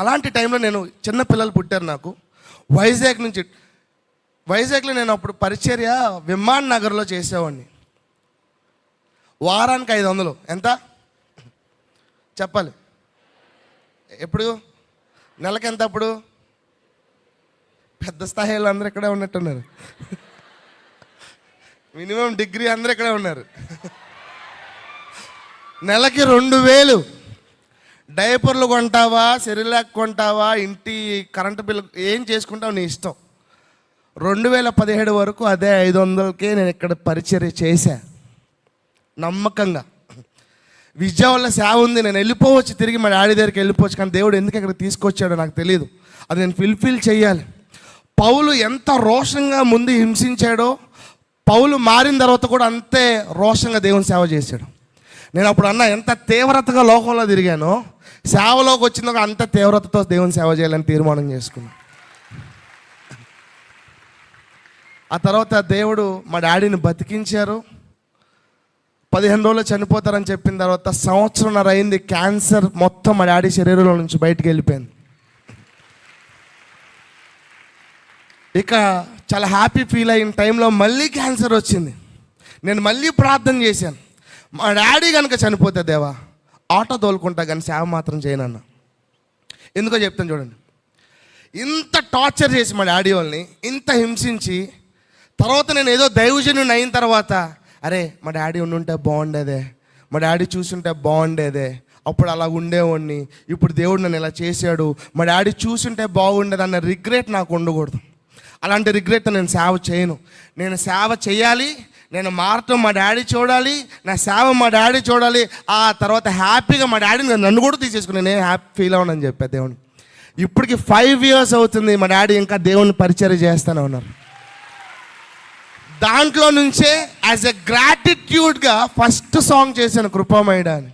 అలాంటి టైంలో నేను చిన్న పిల్లలు పుట్టారు నాకు. వైజాగ్ నుంచి వైజాగ్లో నేను అప్పుడు పరిచర్య విమాన్ నగర్లో చేసేవాడిని. వారానికి ఐదు వందలు. ఎంత? చెప్పాలి. ఎప్పుడు? నెలకి ఎంత అప్పుడు? పెద్ద స్థాయిలో అందరూ ఇక్కడే ఉన్నట్టున్నారు. మినిమం డిగ్రీ అందరూ ఇక్కడే ఉన్నారు. నెలకి రెండు వేలు. డైపర్లు కొంటావా సెరిలాక్ కొంటావా ఇంటి కరెంటు బిల్లు ఏం చేసుకుంటావు నీ ఇష్టం? రెండు వేల పదిహేడు వరకు అదే ఐదు వందలకే నేను ఇక్కడ పరిచర్య చేశా. నమ్మకంగా. విజయవాడలో సేవ ఉంది నేను వెళ్ళిపోవచ్చు తిరిగి మా డాడీ దగ్గరికి వెళ్ళిపోవచ్చు కానీ దేవుడు ఎందుకు ఇక్కడ తీసుకొచ్చాడో నాకు తెలియదు అది నేను ఫిల్ఫిల్ చేయాలి. పౌలు ఎంత రోషంగా ముందు హింసించాడో పౌలు మారిన తర్వాత కూడా అంతే రోషంగా దేవుని సేవ చేశాడు. నేను అప్పుడు అన్న ఎంత తీవ్రతగా లోకంలో తిరిగానో సేవలోకి వచ్చిందో అంత తీవ్రతతో దేవుని సేవ చేయాలని తీర్మానం చేసుకున్నాను ఆ తర్వాత దేవుడు మా డాడీని బతికించారు. పదిహేను రోజులు చనిపోతారని చెప్పిన తర్వాత సంవత్సరంన్నర అయింది క్యాన్సర్ మొత్తం మా డాడీ శరీరంలో నుంచి బయటికి వెళ్ళిపోయింది. ఇక చాలా హ్యాపీ ఫీల్ అయిన టైంలో మళ్ళీ క్యాన్సర్ వచ్చింది. నేను మళ్ళీ ప్రార్థన చేశాను. మా డాడీ కనుక చనిపోతే దేవా ఆటో తోలుకుంటా కానీ సేవ మాత్రం చేయనన్న ఎందుకో చెప్తాను చూడండి. ఇంత టార్చర్ చేసి మా డాడీ వాళ్ళని ఇంత హింసించి తర్వాత నేను ఏదో దైవజనుని అయిన తర్వాత అరే మా డాడీ ఉండుంటే బాగుండేదే మా డాడీ చూసుంటే బాగుండేదే అప్పుడు అలా ఉండేవాడిని ఇప్పుడు దేవుడు నన్ను ఇలా చేశాడు మా డాడీ చూసుంటే బాగుండేది అన్న రిగ్రెట్ నాకు ఉండకూడదు. అలాంటి రిగ్రెట్ నేను సేవ చేయను. నేను సేవ చేయాలి నేను మారటం మా డాడీ చూడాలి నా సేవ మా డాడీ చూడాలి ఆ తర్వాత హ్యాపీగా మా డాడీని నన్ను కూడా తీసేసుకుని నేను హ్యాపీ ఫీల్ అవునని చెప్పా దేవుని. ఇప్పటికి ఫైవ్ ఇయర్స్ అవుతుంది మా డాడీ ఇంకా దేవుని పరిచయం చేస్తూనే ఉన్నారు. దాంట్లో నుంచే యాజ్ ఎ గ్రాటిట్యూడ్గా ఫస్ట్ సాంగ్ చేశాను కృపామయుడ అని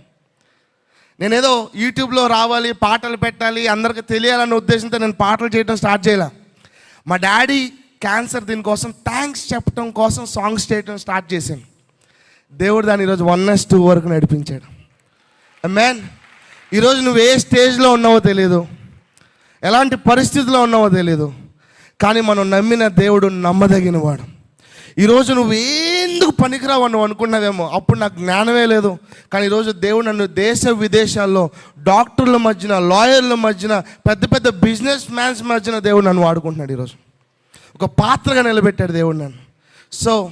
నేనేదో యూట్యూబ్లో రావాలి పాటలు పెట్టాలి అందరికి తెలియాలన్న ఉద్దేశంతో నేను పాటలు చేయడం స్టార్ట్ చేయాల. మా డాడీ క్యాన్సర్ దీనికోసం థ్యాంక్స్ చెప్పడం కోసం సాంగ్స్ చేయడం స్టార్ట్ చేశాను. దేవుడు దాన్ని ఈరోజు వన్ ఎస్ టూ వరకు నడిపించాడు. మ్యాన్ ఈరోజు నువ్వు ఏ స్టేజ్లో ఉన్నావో తెలియదు ఎలాంటి పరిస్థితిలో ఉన్నావో తెలియదు కానీ మనం నమ్మిన దేవుడు నమ్మదగినవాడు. ఈరోజు నువ్వు ఎందుకు పనికిరావు అని అనుకున్నావేమో అప్పుడు నాకు జ్ఞానమే లేదు. కానీ ఈరోజు దేవుడు నన్ను దేశ విదేశాల్లో డాక్టర్ల మధ్యన లాయర్ల మధ్యన పెద్ద పెద్ద బిజినెస్ మ్యాన్స్ మధ్యన దేవుడు నన్ను వాడుకుంటున్నాడు ఈరోజు. ఒక పాత్రగా నిలబెట్టాడు దేవుడు నన్ను. సో